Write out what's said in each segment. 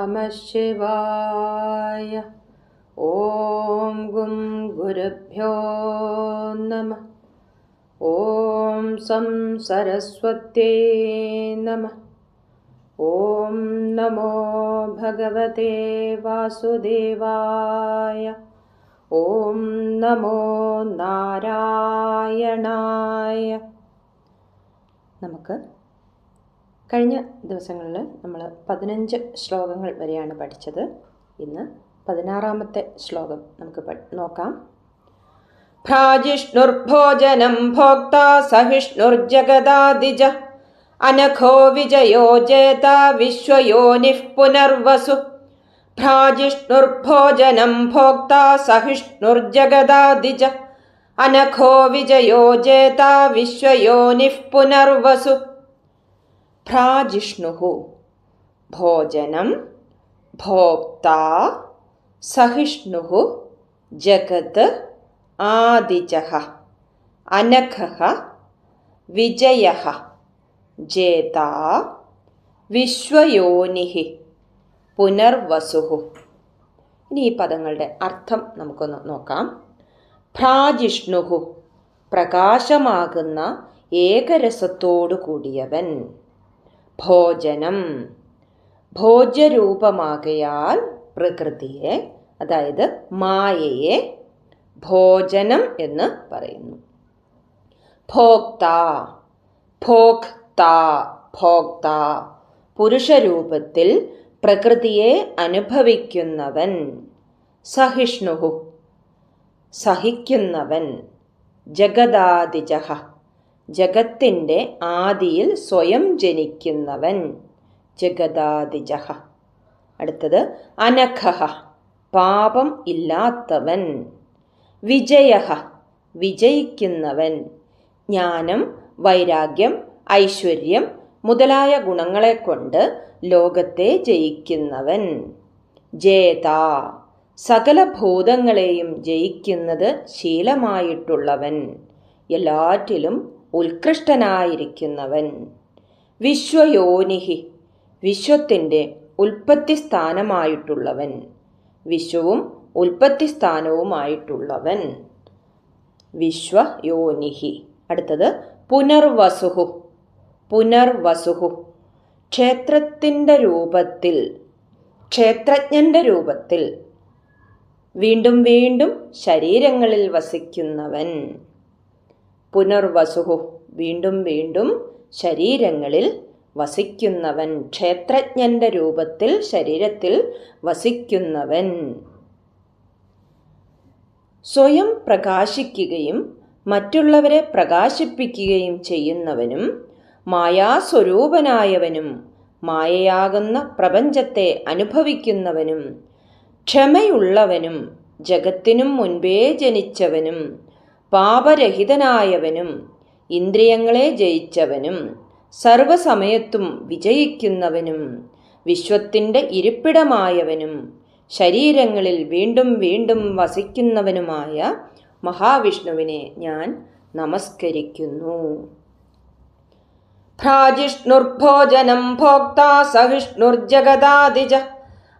नमः शिवाय ॐ गुं गुरुभ्यो नमः ॐ सं सरस्वत्यै नमः ॐ नमो भगवते वासुदेवाय ॐ नमो നാരായണായ നമുക്ക് കഴിഞ്ഞ ദിവസങ്ങളിൽ നമ്മൾ പതിനഞ്ച് ശ്ലോകങ്ങൾ വരെയാണ് പഠിച്ചത്. ഇന്ന് പതിനാറാമത്തെ ശ്ലോകം നമുക്ക് നോക്കാം. ഭ്രാജിഷ്ണുർഭോജനം ഭോക്ത സഹിഷ്ണുർജഗദാദിജ അനഘോ വിജയോ ജേത വിശ്വയോനിഃ പുനർവസു. ഭ്രാജിഷ്ണുർഭോജനം ഭോക്ത സഹിഷ്ണുർജഗദാദിജ അനഘോ വിജയോ ജേത വിശ്വയോനിഃ പുനർവസു. ഭ്രാജിഷ്ണു ഭോജനം ഭോക്ത സഹിഷ്ണു ജഗത് ആദിജ അനഖ വിജയ ജേത വിശ്വയോനി പുനർവസു ഇനി ഈ പദങ്ങളുടെ അർത്ഥം നമുക്കൊന്ന് നോക്കാം. ഭ്രാജിഷ്ണു പ്രകാശമാകുന്ന ഏകരസത്തോടു കൂടിയവൻ ഭോജനം. ഭോജ്യരൂപമാകയാൽ പ്രകൃതിയെ അതായത് മായയെ ഭോജനം എന്ന് പറയുന്നു. ഭോക്ത ഭോക്ത ഭോക്ത പുരുഷരൂപത്തിൽ പ്രകൃതിയെ അനുഭവിക്കുന്നവൻ സഹിഷ്ണുഹു സഹിക്കുന്നവൻ ജഗദാദിജഹ. ജഗത്തിന്റെ ആദിയിൽ സ്വയം ജനിക്കുന്നവൻ. ജഗദാദിജഹ. അടുത്തത് അനഖഹ പാപം ഇല്ലാത്തവൻ. വിജയ വിജയിക്കുന്നവൻ. ജ്ഞാനം വൈരാഗ്യം ഐശ്വര്യം മുതലായ ഗുണങ്ങളെ കൊണ്ട് ലോകത്തെ ജയിക്കുന്നവൻ. ജേത. സകല ഭൂതങ്ങളെയും ജയിക്കുന്നത് ശീലമായിട്ടുള്ളവൻ. എല്ലാറ്റിലും ഉത്കൃഷ്ടനായിരിക്കുന്നവൻ. വിശ്വയോനിഹി വിശ്വത്തിന്റെ ഉൽപ്പത്തി സ്ഥാനമായിട്ടുള്ളവൻ വിശ്വവും ഉൽപ്പത്തി സ്ഥാനവുമായിട്ടുള്ളവൻ വിശ്വയോനിഹി. അടുത്തത് പുനർവസുഹു പുനർവസുഹു. ക്ഷേത്രത്തിന്റെ രൂപത്തിൽ ക്ഷേത്രജ്ഞന്റെ രൂപത്തിൽ. വീണ്ടും വീണ്ടും ശരീരങ്ങളിൽ വസിക്കുന്നവൻ. പുനർവസുഹു. വീണ്ടും വീണ്ടും ശരീരങ്ങളിൽ വസിക്കുന്നവൻ ക്ഷേത്രജ്ഞന്റെ രൂപത്തിൽ ശരീരത്തിൽ വസിക്കുന്നവൻ. സ്വയം പ്രകാശിക്കുകയും മറ്റുള്ളവരെ പ്രകാശിപ്പിക്കുകയും ചെയ്യുന്നവനും മായാസ്വരൂപനായവനും മായയാകുന്ന പ്രപഞ്ചത്തെ അനുഭവിക്കുന്നവനും ക്ഷമയുള്ളവനും ജഗത്തിനും മുൻപേ ജനിച്ചവനും പാപരഹിതനായവനും ഇന്ദ്രിയങ്ങളെ ജയിച്ചവനും സർവസമയത്തും വിജയിക്കുന്നവനും വിശ്വത്തിന്റെ ഇരിപ്പിടമായവനും ശരീരങ്ങളിൽ വീണ്ടും വീണ്ടും വസിക്കുന്നവനുമായ മഹാവിഷ്ണുവിനെ ഞാൻ നമസ്കരിക്കുന്നു. ഭ്രാജിഷ്ണുർഭോജനം ഭോക്ത സഹിഷ്ണുർജഗദാദിജ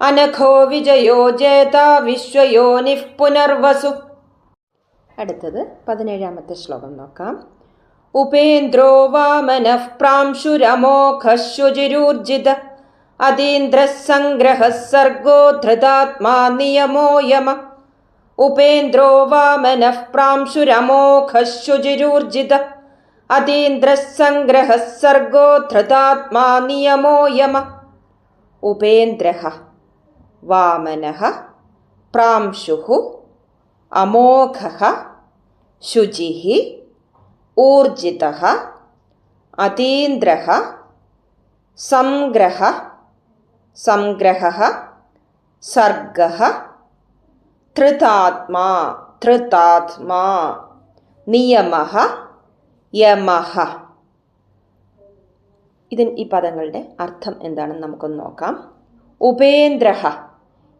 അനഘോ വിജയോ ജേത വിശ്വയോനിഃ പുനർവസു അടുത്തത് പതിനേഴാമത്തെ ശ്ലോകം നോക്കാം. ഉപേന്ദ്രോ വാമനഃ പ്രാംശുരമോഘശുചിരൂർജിത അതീന്ദ്രസംഗ്രഹ സർഗോ ധൃതാത്മാ നിയമോ യമ. ഉപേന്ദ്രോ വാമനഃ പ്രാംശുരമോഘശുചിരൂർജിത അതീന്ദ്രസംഗ്രഹ സർഗോ ധൃതാത്മാ നിയമോ യമ. ഉപേന്ദ്ര വാമന പ്രാംശു അമോഘ ശുചി ഊർജിത അതീന്ദ്ര സംഗ്രഹ സംഗ്രഹ സർഗ ധൃതാത്മാ ധൃതാത്മാ നിയമ യമ ഇതിൻ ഈ പദങ്ങളുടെ അർത്ഥം എന്താണെന്ന് നമുക്കൊന്ന് നോക്കാം. ഉപേന്ദ്ര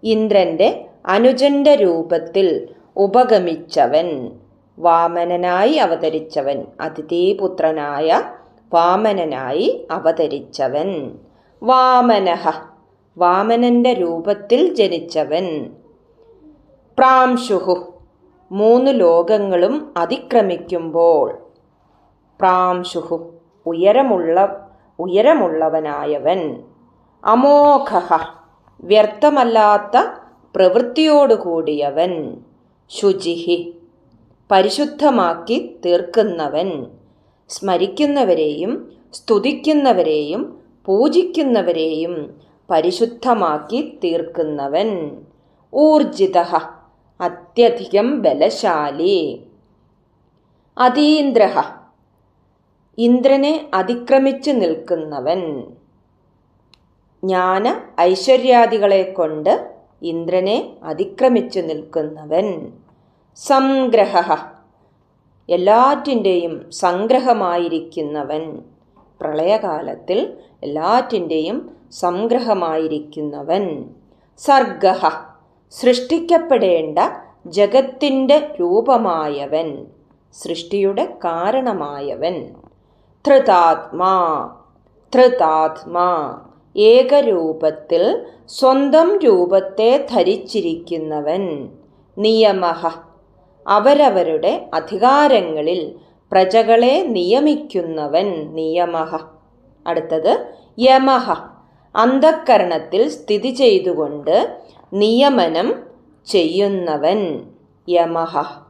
ഇന്ദ്രന്റെ അനുജന്റെ രൂപത്തിൽ ഉപഗമിച്ചവൻ വാമനനായി അവതരിച്ചവൻ അതിഥിപുത്രനായ വാമനനായി അവതരിച്ചവൻ. വാമനഹ വാമനന്റെ രൂപത്തിൽ ജനിച്ചവൻ. പ്രാംശുഹു മൂന്ന് ലോകങ്ങളും അതിക്രമിക്കുമ്പോൾ. പ്രാംശുഹു ഉയരമുള്ള ഉയരമുള്ളവനായവൻ. അമോഘ വ്യർത്ഥമല്ലാത്ത പ്രവൃത്തിയോടുകൂടിയവൻ. ശുചിഹി. പരിശുദ്ധമാക്കി തീർക്കുന്നവൻ. സ്മരിക്കുന്നവരെയും സ്തുതിക്കുന്നവരെയും പൂജിക്കുന്നവരെയും പരിശുദ്ധമാക്കി തീർക്കുന്നവൻ. ഊർജിത. അത്യധികം ബലശാലി. അതീന്ദ്ര. ഇന്ദ്രനെ അതിക്രമിച്ചു നിൽക്കുന്നവൻ. ജ്ഞാന ഐശ്വര്യാദികളെ കൊണ്ട് ഇന്ദ്രനെ അതിക്രമിച്ചു നിൽക്കുന്നവൻ. സംഗ്രഹ എല്ലാറ്റിന്റെയും സംഗ്രഹമായിരിക്കുന്നവൻ. പ്രളയകാലത്തിൽ എല്ലാറ്റിന്റെയും സംഗ്രഹമായിരിക്കുന്നവൻ. സർഗ സൃഷ്ടിക്കപ്പെടേണ്ട ജഗത്തിന്റെ രൂപമായവൻ. സൃഷ്ടിയുടെ കാരണമായവൻ. ധൃതാത്മാ. ധൃതാത്മാ. ഏകരൂപത്തിൽ സ്വന്തം രൂപത്തെ ധരിച്ചിരിക്കുന്നവൻ. നിയമഹ. അവരവരുടെ അധികാരങ്ങളിൽ പ്രജകളെ നിയമിക്കുന്നവൻ നിയമഹ. അടുത്തത് യമഹ. അന്ധക്കരണത്തിൽ സ്ഥിതി ചെയ്തുകൊണ്ട് നിയമനം ചെയ്യുന്നവൻ യമഹ.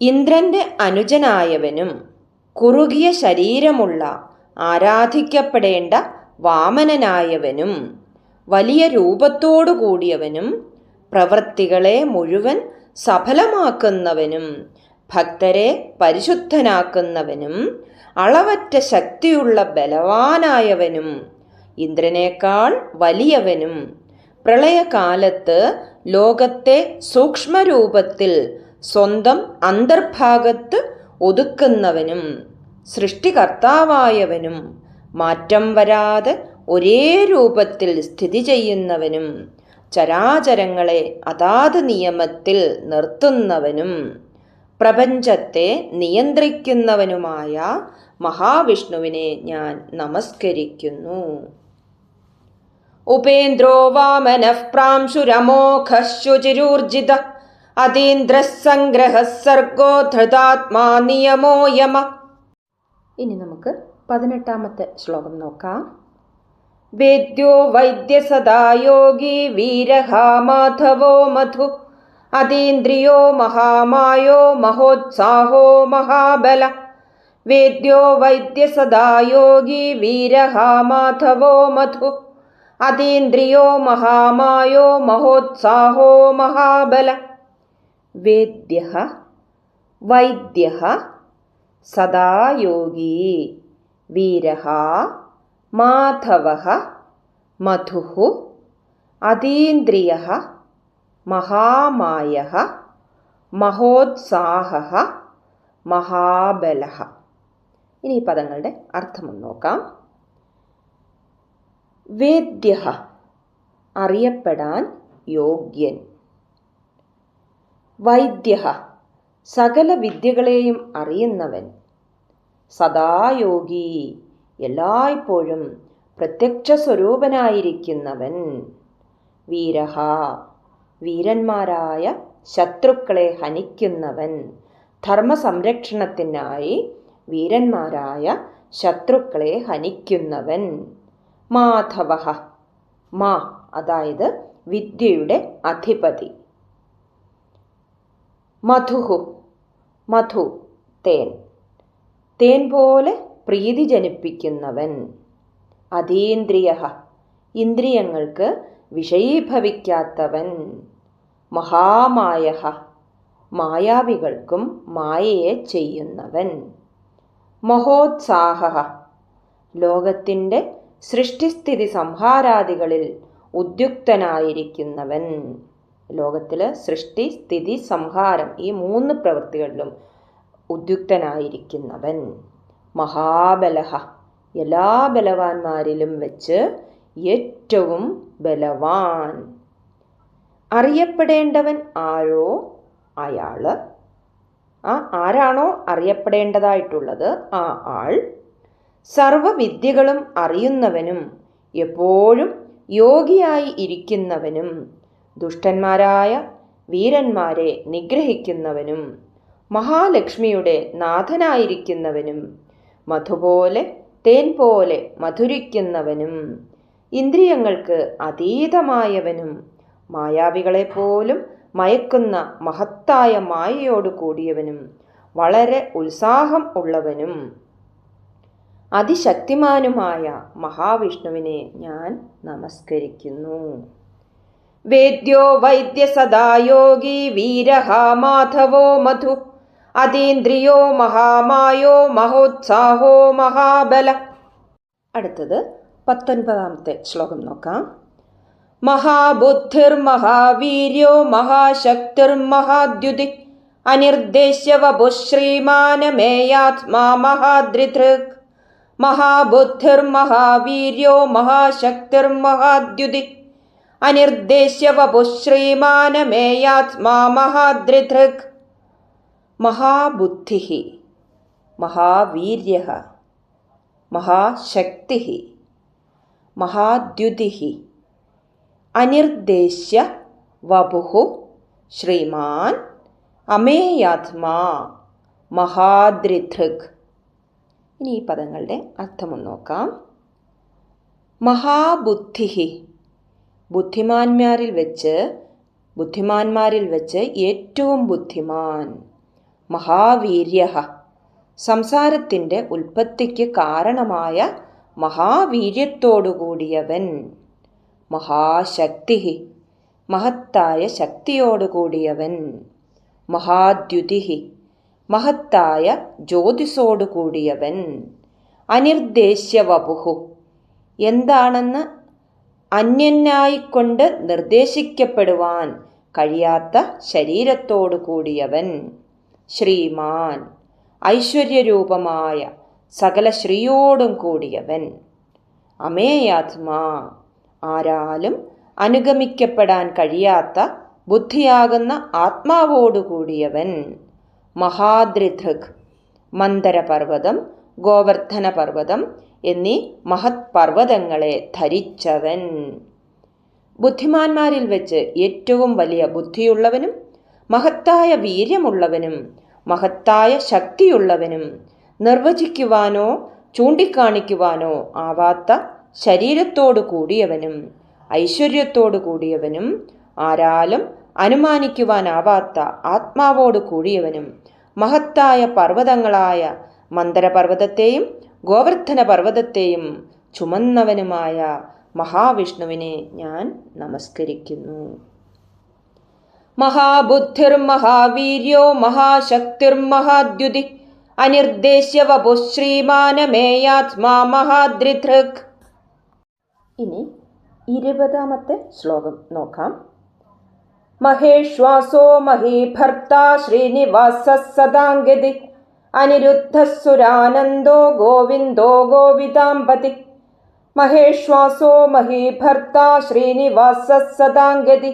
ഇന്ദ്രന്റെ അനുജനായവനും കുറുകിയ ശരീരമുള്ള ആരാധിക്കപ്പെടേണ്ട വാമനനായവനും വലിയ രൂപത്തോടു കൂടിയവനും പ്രവൃത്തികളെ മുഴുവൻ സഫലമാക്കുന്നവനും ഭക്തരെ പരിശുദ്ധനാക്കുന്നവനും അളവറ്റ ശക്തിയുള്ള ബലവാനായവനും ഇന്ദ്രനേക്കാൾ വലിയവനും പ്രളയകാലത്ത് ലോകത്തെ സൂക്ഷ്മരൂപത്തിൽ സ്വന്തം അന്തർഭാഗത്ത് ഒതുക്കുന്നവനും സൃഷ്ടികർത്താവായവനും മാറ്റം വരാതെ ഒരേ രൂപത്തിൽ സ്ഥിതി ചെയ്യുന്നവനും ചരാചരങ്ങളെ അതാത് നിയമത്തിൽ നിർത്തുന്നവനും പ്രപഞ്ചത്തെ നിയന്ത്രിക്കുന്നവനുമായ മഹാവിഷ്ണുവിനെ ഞാൻ നമസ്കരിക്കുന്നു. ഉപേന്ദ്രോ വാമനഃ പ്രാംശുരമോഘശുചിരൂർജിത അതീന്ദ്രസംഗ്രഹ സർഗോ ധൃതാത്മാ നിയമോ യമ. ഇനി നമുക്ക് പതിനെട്ടാമത്തെ ശ്ലോകം നോക്കാം. വേദ്യോ വൈദ്യസദാ യോഗി വീരഹ മാധവോ മധു. അതീന്ദ്രിയോ മഹാമായോ മഹോത്സാഹോ മഹാബല. വേദ്യോ വൈദ്യസദാ യോഗി വീരഹ മാധവോ മധു. അതീന്ദ്രിയോ മഹാമായോ മഹോത്സാഹോ മഹാബല. വേദ്യ വൈദ്യ സദാ യോഗി വീര മാധവ മധു അതീന്ദ്രിയ മഹാമായ മഹോത്സാഹ മഹാബല ഇനി ഈ പദങ്ങളുടെ അർത്ഥമൊന്ന് നോക്കാം. വേദ്യ അറിയപ്പെടാൻ യോഗ്യൻ. വൈദ്യ സകല വിദ്യകളെയും അറിയുന്നവൻ. സദായോഗി എല്ലായ്പ്പോഴും പ്രത്യക്ഷ സ്വരൂപനായിരിക്കുന്നവൻ വീരഹ. വീരന്മാരായ ശത്രുക്കളെ ഹനിക്കുന്നവൻ. ധർമ്മ സംരക്ഷണത്തിനായി വീരന്മാരായ ശത്രുക്കളെ ഹനിക്കുന്നവൻ. മാധവ മാ അതായത് വിദ്യയുടെ അധിപതി. മധുഹു മധു തേൻ. തേൻ പോലെ പ്രീതി ജനിപ്പിക്കുന്നവൻ. അതീന്ദ്രിയ ഇന്ദ്രിയങ്ങൾക്ക് വിഷയീഭവിക്കാത്തവൻ. മഹാമായ മായാവികൾക്കും മായയെ ചെയ്യുന്നവൻ. മഹോത്സാഹ ലോകത്തിന്റെ സൃഷ്ടിസ്ഥിതി സംഹാരാദികളിൽ ഉദ്യുക്തനായിരിക്കുന്നവൻ. ലോകത്തിൽ സൃഷ്ടി സ്ഥിതി സംഹാരം ഈ മൂന്ന് പ്രവൃത്തികളിലും ഉദ്യുക്തനായിരിക്കുന്നവൻ. മഹാബലഹ. എല്ലാ ബലവാന്മാരിലും വെച്ച് ഏറ്റവും ബലവാൻ. അറിയപ്പെടേണ്ടവൻ ആരോ? അയാൾ ആ ആരാണോ അറിയപ്പെടേണ്ടതായിട്ടുള്ളത്? ആ ആൾ. സർവവിദ്യകളും അറിയുന്നവനും എപ്പോഴും യോഗിയായി ഇരിക്കുന്നവനും. ദുഷ്ടന്മാരായ വീരന്മാരെ നിഗ്രഹിക്കുന്നവനും മഹാലക്ഷ്മിയുടെ നാഥനായിരിക്കുന്നവനും മധുപോലെ തേൻ പോലെ മധുരിക്കുന്നവനും ഇന്ദ്രിയങ്ങൾക്ക് അതീതമായവനും മായാവികളെ പോലും മയക്കുന്ന മഹത്തായ മായയോട് കൂടിയവനും വളരെ ഉത്സാഹം ഉള്ളവനും. അതിശക്തിമാനുമായ മഹാവിഷ്ണുവിനെ ഞാൻ നമസ്കരിക്കുന്നു. വൈദ്യ സദാ യോഗി വീരഹ മാധവോ മധു അതീന്ദ്രിയോ മഹാമായോ മഹോത്സാഹോ മഹാബല. അടുത്തത് പത്തൊൻപതാമത്തെ ശ്ലോകം നോക്കാം. മഹാബുദ്ധിർമഹാവീര്യോ മഹാശക്തിർമഹാദ്യുതി അനിർദ്ദേശ്യ വപുശ്രീമാനമേയാത്മാ മഹാദ്രിധൃക് മഹാബുദ്ധിർമഹാവീര്യോ മഹാശക്തിർമഹാദ്യുതി അനിർദ്ദേശ്യ വപുശ്രീമാനമേയാത്മാ മഹാദ്രിധൃക് മഹാബുദ്ധി മഹാവീര്യ മഹാശക്തി മഹാദ്യുതി അനിർദ്ദേശ്യ വപു ശ്രീമാൻ അമേയാത്മാ മഹാദ്രിധൃക് ഇനി ഈ പദങ്ങളുടെ അർത്ഥമൊന്ന് നോക്കാം. മഹാബുദ്ധി ബുദ്ധിമാന്മാരിൽ വെച്ച് ബുദ്ധിമാന്മാരിൽ വെച്ച് ഏറ്റവും ബുദ്ധിമാൻ മഹാവീര്യ. സംസാരത്തിന്റെ ഉൽപ്പത്തിക്ക് കാരണമായ മഹാവീര്യത്തോടുകൂടിയവൻ മഹാശക്തി മഹത്തായ ശക്തിയോടുകൂടിയവൻ മഹാദ്യുതി മഹത്തായ ജ്യോതിസോടുകൂടിയവൻ അനിർദ്ദേശ്യ വപുഹു എന്താണെന്ന് അന്യനായിക്കൊണ്ട് നിർദ്ദേശിക്കപ്പെടുവാൻ കഴിയാത്ത ശരീരത്തോടു കൂടിയവൻ ശ്രീമാൻ ഐശ്വര്യരൂപമായ സകല ശ്രീയോടും കൂടിയവൻ. അമേയാത്മാ ആരാലും അനുഗമിക്കപ്പെടാൻ കഴിയാത്ത ബുദ്ധിയാകുന്ന ആത്മാവോടുകൂടിയവൻ മഹാദ്രിധൃക് മന്ദരപർവതം ഗോവർദ്ധന പർവതം എന്നീ മഹത് പർവതങ്ങളെ ധരിച്ചവൻ. ബുദ്ധിമാന്മാരിൽ വെച്ച് ഏറ്റവും വലിയ ബുദ്ധിയുള്ളവനും മഹത്തായ വീര്യമുള്ളവനും മഹത്തായ ശക്തിയുള്ളവനും നിർവചിക്കുവാനോ ചൂണ്ടിക്കാണിക്കുവാനോ ആവാത്ത ശരീരത്തോടു കൂടിയവനും ഐശ്വര്യത്തോടു കൂടിയവനും ആരാലും അനുമാനിക്കുവാനാവാത്ത ആത്മാവോട് കൂടിയവനും മഹത്തായ പർവതങ്ങളായ മന്ദരപർവതത്തെയും ഗോവർദ്ധന പർവതത്തെയും ചുമന്നവനുമായ മഹാവിഷ്ണുവിനെ ഞാൻ നമസ്കരിക്കുന്നു. മഹാബുദ്ധിർമഹാവീര്യോ മഹാശക്തിർമഹാദ്യുതി അനിർദ്ദേശ്യ വപുശ്രീമാനമേയാത്മാ മഹാദ്രിധൃക് ഇനി ഇരുപതാമത്തെ ശ്ലോകം നോക്കാം. മഹേശ്വാസോ മഹീഭർത്ത ശ്രീനിവാസ സദാംഗതി. അനിരുദ്ധസുരാനന്ദോ ഗോവിന്ദോ ഗോവിതാംബതി മഹേശ്വാസോ മഹീഭർത്ത ശ്രീനിവാസ സദാംഗതി.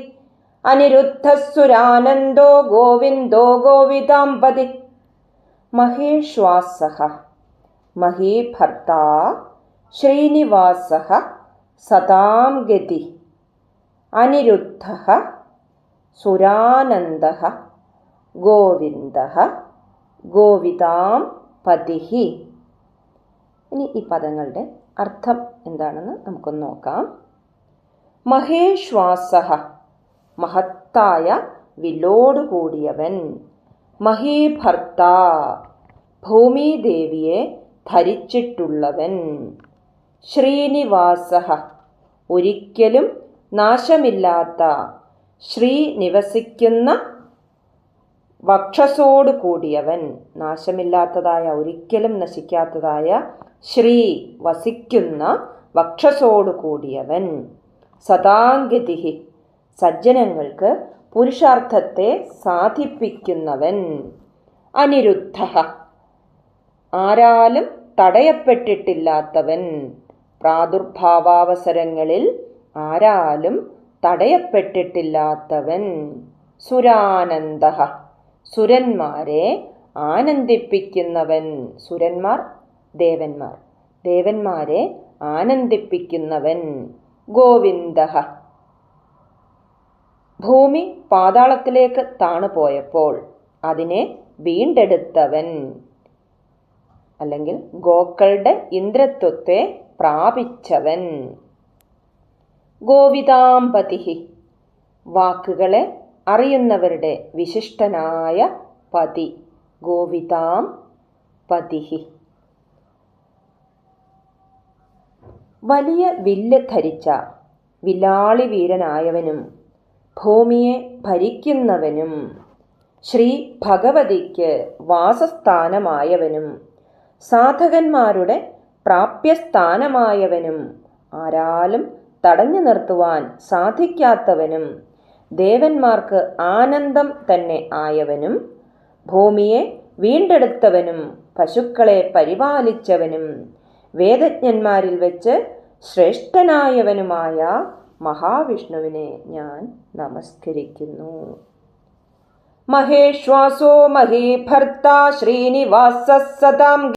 അനിരുദ്ധസുരാനന്ദോ ഗോവിന്ദോ ഗോവിതാംബതി മഹേശ്വാസ മഹീഭർത്ത ശ്രീനിവാസ സദാംഗതി. അനിരുദ്ധ സുരാനന്ദ ഗോവിന്ദ ഗോവിതാം പതിഹി. ഇനി ഈ പദങ്ങളുടെ അർത്ഥം എന്താണെന്ന് നമുക്കൊന്ന് നോക്കാം. മഹേശ്വാസ മഹത്തായ വില്ലോടുകൂടിയവൻ. മഹീഭർത്ത ഭൂമിദേവിയെ ധരിച്ചിട്ടുള്ളവൻ. ശ്രീനിവാസ ഒരിക്കലും നാശമില്ലാത്ത ശ്രീ നിവസിക്കുന്ന വക്ഷസോടു കൂടിയവൻ നാശമില്ലാത്തതായ ഒരിക്കലും നശിക്കാത്തതായ ശ്രീ വസിക്കുന്ന വക്ഷസോട് കൂടിയവൻ സദാഗതി സജ്ജനങ്ങൾക്ക് പുരുഷാർത്ഥത്തെ സാധിപ്പിക്കുന്നവൻ. അനിരുദ്ധ ആരാലും തടയപ്പെട്ടിട്ടില്ലാത്തവൻ. പ്രാദുർഭാവാവസരങ്ങളിൽ ആരാലും തടയപ്പെട്ടിട്ടില്ലാത്തവൻ. സുരാനന്ദ സുരന്മാരെ ആനന്ദിപ്പിക്കുന്നവൻ സുരന്മാർ ദേവന്മാർ. ദേവന്മാരെ ആനന്ദിപ്പിക്കുന്നവൻ ഗോവിന്ദ ഭൂമി പാതാളത്തിലേക്ക് താണു പോയപ്പോൾ അതിനെ വീണ്ടെടുത്തവൻ അല്ലെങ്കിൽ ഗോക്കളുടെ ഇന്ദ്രത്വത്തെ പ്രാപിച്ചവൻ. ഗോവിതാംപതി വാക്കുകളെ അറിയുന്നവരുടെ വിശിഷ്ടനായ പതി ഗോവിതാം പതിഹി. വലിയ വില്ല് ധരിച്ച വില്ലാളി വീരനായവനും ഭൂമിയെ ഭരിക്കുന്നവനും ശ്രീ ഭഗവതിക്ക് വാസസ്ഥാനമായവനും സാധകന്മാരുടെ പ്രാപ്യസ്ഥാനമായവനും ആരാലും തടഞ്ഞു നിർത്തുവാൻ സാധിക്കാത്തവനും ദേവന്മാർക്ക് ആനന്ദം തന്നെ ആയവനും ഭൂമിയെ വീണ്ടെടുത്തവനും പശുക്കളെ പരിപാലിച്ചവനും വേദജ്ഞന്മാരിൽ വെച്ച് ശ്രേഷ്ഠനായവനുമായ മഹാവിഷ്ണുവിനെ ഞാൻ നമസ്കരിക്കുന്നു. മഹേശ്വാസോ മഹീഭർത്ത ശ്രീനിവാസ സദാം